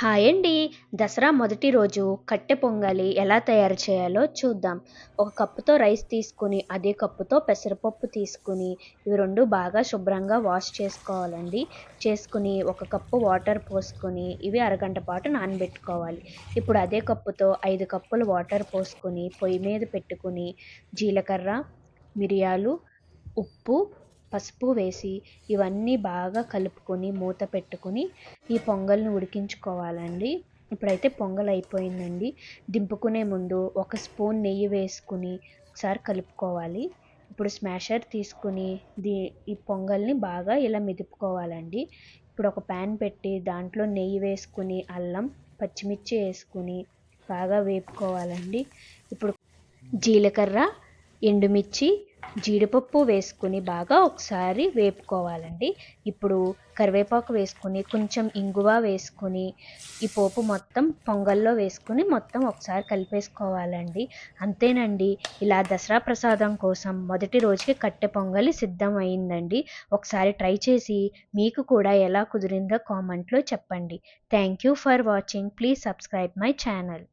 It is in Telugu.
హాయ్ అండి దసరా మొదటి రోజు కట్టె పొంగలి ఎలా తయారు చేయాలో చూద్దాం. ఒక కప్పుతో రైస్ తీసుకుని అదే కప్పుతో పెసరపప్పు తీసుకుని ఇవి రెండు బాగా శుభ్రంగా వాష్ చేసుకోవాలండి. చేసుకుని ఒక కప్పు వాటర్ పోసుకొని ఇవి అరగంట పాటు నానబెట్టుకోవాలి. ఇప్పుడు అదే కప్పుతో ఐదు కప్పులు వాటర్ పోసుకొని పొయ్యి మీద పెట్టుకుని జీలకర్ర మిరియాలు ఉప్పు పసుపు వేసి ఇవన్నీ బాగా కలుపుకొని మూత పెట్టుకుని ఈ పొంగల్ని ఉడికించుకోవాలండి. ఇప్పుడైతే పొంగల్ అయిపోయిందండి. దింపుకునే ముందు ఒక స్పూన్ నెయ్యి వేసుకుని ఒకసారి కలుపుకోవాలి. ఇప్పుడు స్మాషర్ తీసుకుని దీ ఈ పొంగల్ని బాగా ఇలా మెదుపుకోవాలండి. ఇప్పుడు ఒక ప్యాన్ పెట్టి దాంట్లో నెయ్యి వేసుకుని అల్లం పచ్చిమిర్చి వేసుకుని బాగా వేపుకోవాలండి. ఇప్పుడు జీలకర్ర ఎండుమిర్చి జీడిపప్పు వేసుకుని బాగా ఒకసారి వేపుకోవాలండి. ఇప్పుడు కరివేపాకు వేసుకుని కొంచెం ఇంగువ వేసుకుని ఈ పోపు మొత్తం పొంగల్లో వేసుకుని మొత్తం ఒకసారి కలిపేసుకోవాలండి. అంతేనండి ఇలా దసరా ప్రసాదం కోసం మొదటి రోజుకి కట్టె పొంగలి సిద్ధం అయిందండి ఒకసారి ట్రై చేసి మీకు కూడా ఎలా కుదిరిందో కామెంట్లో చెప్పండి. Thank you for watching. Please subscribe my channel.